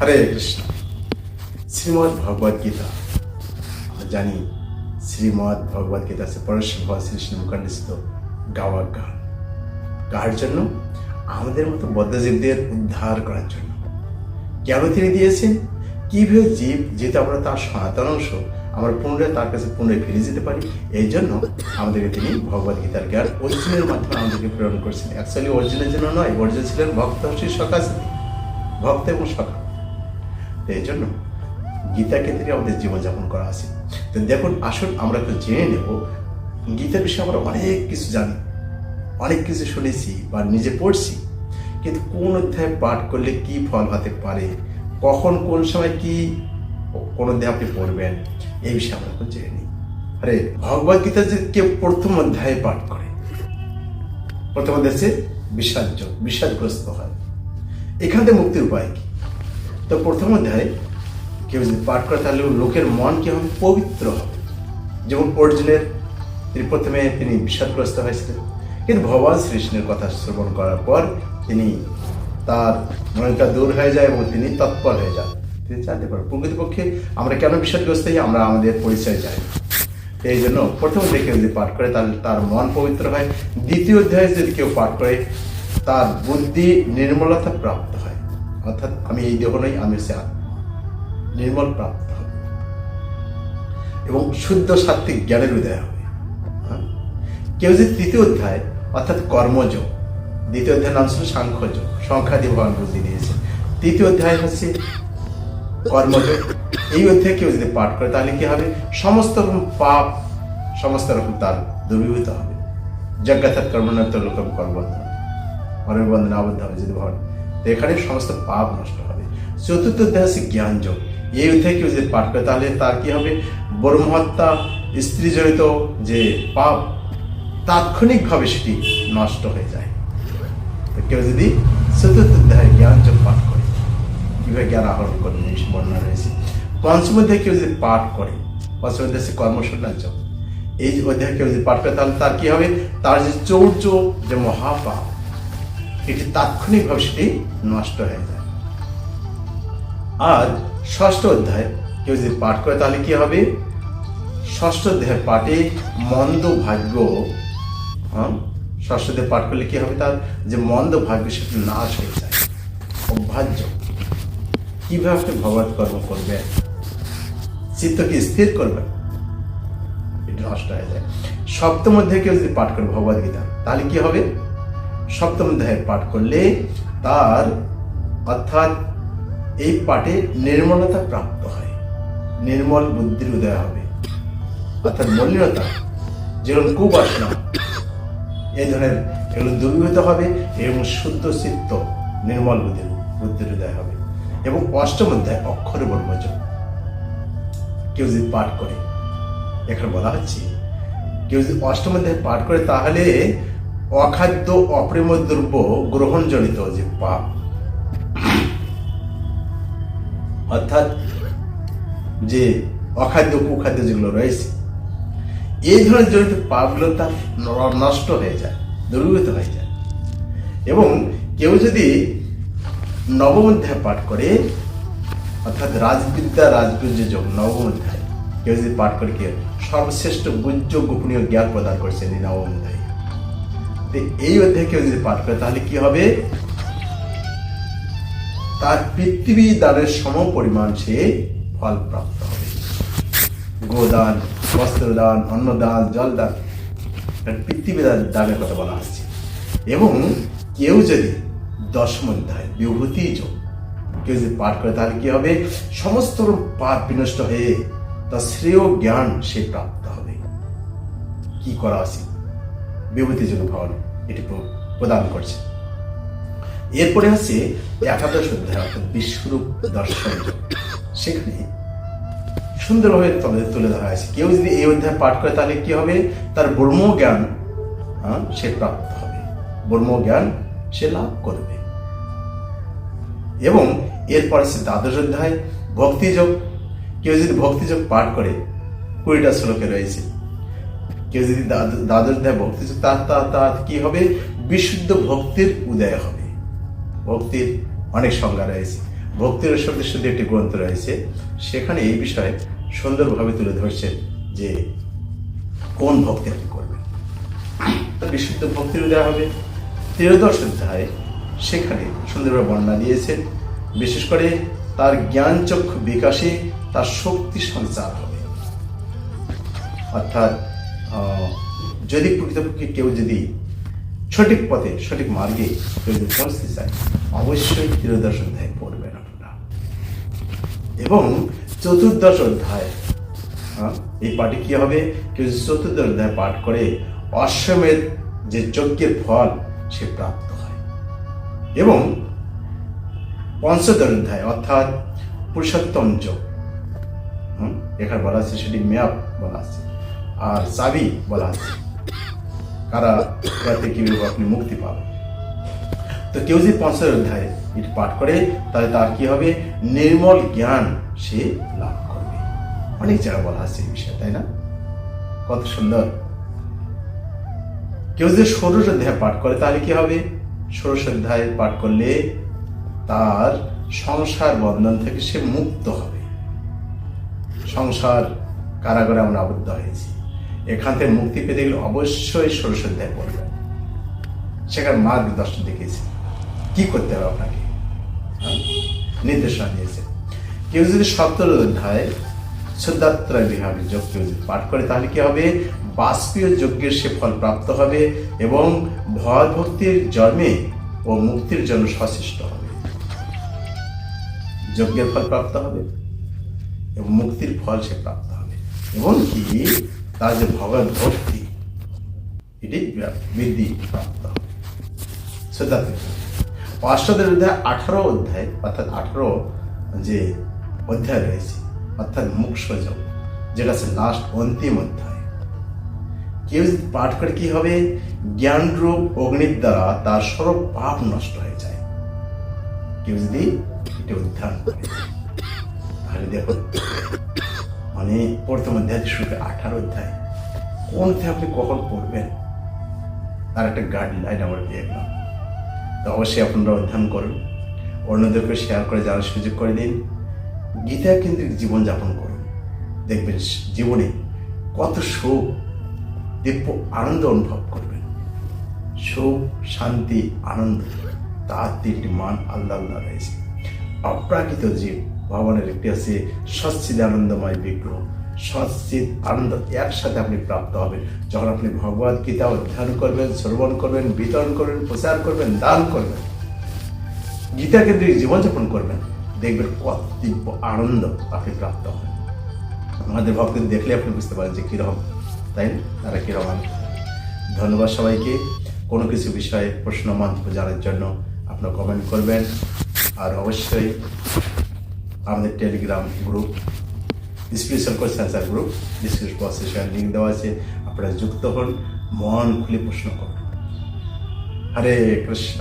হরে কৃষ্ণ। শ্রীমদ ভগবদ গীতা। জানি শ্রীমদ ভগবদ গীতা সে ভগবান শ্রী মুখান্ডিত গাওয়া গান। কার জন্য? আমাদের মতো বদ্ধজীবদের উদ্ধার করার জন্য। কেন তিনি দিয়েছেন? কীভাবে জীব যেহেতু আমরা তার সনাতন অংশ, আমরা পুনরায় তার কাছে পুনরায় ফিরে যেতে পারি? এই জন্য আমাদেরকে তিনি ভগবদ গীতার জ্ঞান অর্জুনের মাধ্যমে আমাদেরকে প্রেরণ করছেন। অ্যাকচুয়ালি অর্জুনের জন্য নয় অর্জুন ছিলেন ভক্ত শ্রী সকাশে ভক্ত এবং তো এই জন্য গীতা ক্ষেত্রে আমাদের জীবনযাপন করা আছে। তো দেখুন, আসুন আমরা একটু জেনে নেব, গীতার বিষয়ে আমরা অনেক কিছু জানি, অনেক কিছু শুনেছি বা নিজে পড়ছি, কিন্তু কোন অধ্যায় পাঠ করলে কি ফল হতে পারে, কখন, কোন সময় কি, কোন অধ্যায় আপনি পড়বেন, এই বিষয়ে আমরা একটু জেনে নিই। আরে ভগবদ গীতা যে কেউ প্রথম অধ্যায়ে পাঠ করে, প্রথম অধ্যায় হচ্ছে বিষাদ বিষাদগ্রস্ত হয়। এখান থেকে মুক্তির উপায় কি? তো প্রথম অধ্যায় কেউ যদি পাঠ করে, তাহলে লোকের মন কেমন পবিত্র হবে। যেমন অর্জুনের, তিনি প্রথমে তিনি বিষাদগ্রস্ত হয়েছিলেন। কিন্তু ভগবান শ্রীকৃষ্ণের কথা শ্রবণ করার পর তিনি তার মনটা দূর হয়ে যায় এবং তিনি তৎপর হয়ে যান। তিনি জানতে পারেন প্রকৃতপক্ষে আমরা কেন বিষাদগ্রস্ত হই? আমরা আমাদের পরিচয় চাই এই জন্য প্রথম অধ্যায় কেউ যদি পাঠ করে, তাহলে তার মন পবিত্র হয়। দ্বিতীয় অধ্যায় যদি কেউ পাঠ করে, তার বুদ্ধি নির্মলতা প্রাপ্ত হয়। অর্থাৎ আমি এই দেহ নই, আমি আত্মা। নির্মল প্রাপ্ত। এবং শুদ্ধ সাত্বিক জ্ঞানের উদয় হবে। হ্যাঁ? কেউ যদি তৃতীয় অধ্যায়, অর্থাৎ কর্মযোগ, দ্বিতীয় অধ্যায়ের নাম ছিল সাংখ্যযোগ সংখ্যাদি ভগবান বুদ্ধি দিয়েছে। তৃতীয় অধ্যায় হচ্ছে কর্মযোগ। এই অধ্যায় কেউ যদি পাঠ করে, তাহলে কি হবে? সমস্ত রকম পাপ, সমস্ত রকম তার দূরীভূত হবে। যজ্ঞাথাত কর্মনাথ লোকম কর্মবন্ধন অনবন্ধন আবদ্ধ হবে। যদি ভগবান এখানে সমস্ত পাপ নষ্ট হবে। চতুর্থ অধ্যায় হচ্ছে জ্ঞান যোগ এই অধ্যায় কেউ যদি পাঠ করে, তাহলে তার কি হবে? ব্রহ্মহত্যা স্ত্রী জড়িত যে পাপ, তাৎক্ষণিকভাবে সেটি নষ্ট হয়ে যায়। কেউ যদি চতুর্থ অধ্যায় জ্ঞান যোগ পাঠ করে কীভাবে জ্ঞান আহরণ এই বর্ণনা রয়েছে। পঞ্চম অধ্যায় কেউ যদি পাঠ করে, পঞ্চম অধ্যায় হচ্ছে কর্মসন্ন্যাস এই অধ্যায় কেউ যদি পাঠ করে, তাহলে তার কি হবে? তার যে চৌর্য, যে মহাপাপ এটি তাৎক্ষণিকভাবে সেটি নষ্ট হয়ে যায়। আর ষষ্ঠ অধ্যায়, কেউ যদি পাঠ করে তাহলে কি হবে? ষষ্ঠ অধ্যায় পাঠে মন্দ ভাগ্য হ্যাঁ? ষষ্ঠ অধ্যায় পাঠ করলে কি হবে তার? যে মন্দ ভাগ্য সেটা নাশ হয়ে যায়। অভ্যাজ্য কীভাবে আপনি ভগবত কর্ম করবেন? চিত্তকে স্থির করবেন এটা নষ্ট হয়ে যায়। সপ্তম অধ্যায় কেউ যদি পাঠ করে ভগবদ গীতা, তাহলে কি হবে? সপ্তম অধ্যায় পাঠ করলে তার অর্থাৎ এই পাঠে নির্মলতা প্রাপ্ত হয়। নির্মল বুদ্ধির উদয় হবে। অর্থাৎ মলিনতা, যেরকম কুবাসনা এই ধরনের এগুলো দূরীভূত হবে এবং শুদ্ধ চিত্ত নির্মল বুদ্ধির বুদ্ধির উদয় হবে। এবং অষ্টম অধ্যায় অক্ষর বর্মযোগ কেউ যদি পাঠ করে, এখানে বলা হচ্ছে, কেউ যদি অষ্টম অধ্যায় পাঠ করে তাহলে অখাদ্য অপ্রেম দ্রব্য গ্রহণজনিত যে পাপ। অর্থাৎ যে অখাদ্য, কুখাদ্য যেগুলো রয়েছে, এই ধরনের জনিত পাপগুলো তার নষ্ট হয়ে যায় দূরীভূত হয়ে যায়। এবং কেউ যদি নবম অধ্যায় পাঠ করে, অর্থাৎ রাজবিদ্যা রাজগুজ্য যোগ নবম অধ্যায়, কেউ যদি পাঠ করে কে সর্বশ্রেষ্ঠ গুজ্জ গোপনীয় জ্ঞান প্রদান করছেন এই নবম অধ্যায়। এই অধ্যায় কেউ যদি পাঠ করে, তাহলে কি হবে? তার পৃথিবী দানের সম পরিমাণ সে ফল প্রাপ্ত হবে। গোদান, বস্ত্রদান, অন্নদান, জলদান পৃথিবী দান- দানের কথা বলা হচ্ছে এবং কেউ যদি দশম অধ্যায়, বিভূতি যোগ, কেউ যদি পাঠ করে, তাহলে কি হবে? সমস্ত পাপ বিনষ্ট হয়ে, তার শ্রেয় জ্ঞান সে প্রাপ্ত হবে। কি করা উচিত? বিভূতি যোগ এটি প্রদান করছে। এরপরে হচ্ছে একাদশ অধ্যায় অর্থাৎ বিশ্বরূপ দর্শন। সেখানে সুন্দরভাবে তলে তুলে ধরা আছে কেউ যদি এই অধ্যায় পাঠ করে তাহলে কি হবে? তার ব্রহ্ম জ্ঞান হ্যাঁ, সে প্রাপ্ত হবে। ব্রহ্ম জ্ঞান সে লাভ করবে। এবং এরপর আছে দ্বাদশ অধ্যায় ভক্তিযোগ। কেউ যদি ভক্তিযোগ পাঠ করে কুড়িটা শ্লোকে রয়েছে। কেউ যদি দ্বাদ- দ্বাদশ অধ্যায় ভক্তিযোগ তার তার কি হবে? বিশুদ্ধ ভক্তির উদয় হবে। ভক্তির অনেক সংজ্ঞা রয়েছে। ভক্তির সদস্যদের একটি গ্রন্থ রয়েছে। সেখানে এই বিষয়ে সুন্দরভাবে তুলে ধরছেন যে কোন ভক্তি আপনি করবেন। বিশুদ্ধ ভক্তির উদয় হবে। ত্রয়োদশ অধ্যায় সেখানে সুন্দরভাবে বর্ণনা দিয়েছেন। বিশেষ করে তার জ্ঞান চক্ষু বিকাশে তার শক্তি সঞ্চার হবে। অর্থাৎ যদি প্রকৃতপক্ষে কেউ যদি সঠিক পথে সঠিক মার্গে কেউ যদি পৌঁছতে চায় অবশ্যই ত্রয়োদশ অধ্যায় পড়বেন আপনারা। এবং চতুর্দশ অধ্যায় হ্যাঁ, এই পাঠে কি হবে? কেউ চতুর্দশ অধ্যায় পাঠ করে অশ্বমেধ যে যজ্ঞের ফল সে প্রাপ্ত হয়। এবং পঞ্চদশ অধ্যায় অর্থাৎ পুরুষোত্তম যোগ এখানে বলা আছে সেটি ম্যাপ বলা আছে। আর চাবি বলা আছে। কারা যাতে কীভাবে আপনি মুক্তি পাবেন? তো কেউ যদি পঞ্চদশ অধ্যায় এটি পাঠ করে, তাহলে তার কি হবে? নির্মল জ্ঞান সে লাভ করবে। অনেক জায়গায় বলা আছে এই বিষয়ে, তাই না? কত সুন্দর। কেউ যদি ষোড়শ অধ্যায় পাঠ করে, তাহলে কি হবে? ষোড়শ অধ্যায় পাঠ করলে তার সংসার বন্ধন থেকে সে মুক্ত হবে। সংসার কারাগারে আমরা আবদ্ধ হয়েছি। এখান থেকে মুক্তি পেতে গেলে অবশ্যই অধ্যায় পড়বেন সেখানে মার্গদর্শন দেখিয়েছে। কি করতে হবে আপনাকে? হ্যাঁ? নির্দেশনা দিয়েছে। কেউ যদি সপ্তম অধ্যায় শুদ্ধাত্রা বিহারের যোগ কেউ যদি পাঠ করে, তাহলে কি হবে? বাষ্পীয় যজ্ঞের সে ফল প্রাপ্ত হবে এবং ভয় ভক্তির জন্মে ও মুক্তির জন্য সচেষ্ট হবে। যজ্ঞের ফল প্রাপ্ত হবে এবং মুক্তির ফল সে প্রাপ্ত হবে। এবং কি? তার যে ভগবত ভক্তি, এটি বৃদ্ধি প্রাপ্ত। শ্রদ্ধার্থী অষ্টাদশ অধ্যায় আঠারো অধ্যায়, অর্থাৎ আঠারো যে অধ্যায় রয়েছে, অর্থাৎ মুক্ষযোগ যেটা আছে লাস্ট অন্তিম অধ্যায়। কেউ পাঠ করে কি হবে? জ্ঞানরূপ অগ্নির দ্বারা তার সর্ব পাপ নষ্ট হয়ে যায়। কেউ যদি এটা অধ্যয়ন করে, তাহলে দেখো মানে প্রথম অধ্যায় শুরু আঠারো অধ্যায়। কোন থেকে আপনি কখন পড়বেন? তার একটা গাইডলাইন আমরা দিয়ে গেলাম তো অবশ্যই আপনারা অধ্যয়ন করুন। অন্যদেরকে শেয়ার করে জানার সুযোগ করে দিন। গীতা কিন্তু জীবনযাপন করুন। দেখবেন জীবনে কত সুখ, দিব্য আনন্দ অনুভব করবেন। সুখ, শান্তি, আনন্দ, তার তিনটি মান আল্লাহ আল্লাহ রয়েছে। অপ্রাকৃত জীব ভগবানের একটি আছে সচ্ছিদ আনন্দময় বিগ্রহ। সচ্ছিদ আনন্দ একসাথে আপনি প্রাপ্ত হবেন। যখন আপনি ভগবত গীতা অধ্যয়ন করবেন, শ্রবণ করবেন, বিতরণ করবেন, প্রচার করবেন, দান করবেন গীতা কেন্দ্রিক জীবনযাপন করবেন, দেখবেন কত দিব্য আনন্দ আপনি প্রাপ্ত হবেন। আমাদের ভক্তদের দেখলে আপনি বুঝতে পারেন যে কীরকম, তাই? তারা কীরকম। ধন্যবাদ সবাইকে। কোনো কিছু বিষয়ে প্রশ্ন, মন্তব্য জানার জন্য আপনারা কমেন্ট করবেন। আর অবশ্যই আমাদের Telegram group special question answer group description বক্সে সেখানে লিঙ্ক দেওয়া আছে, আপনারা যুক্ত হন, মন খুলে প্রশ্ন করুন। হরে কৃষ্ণ।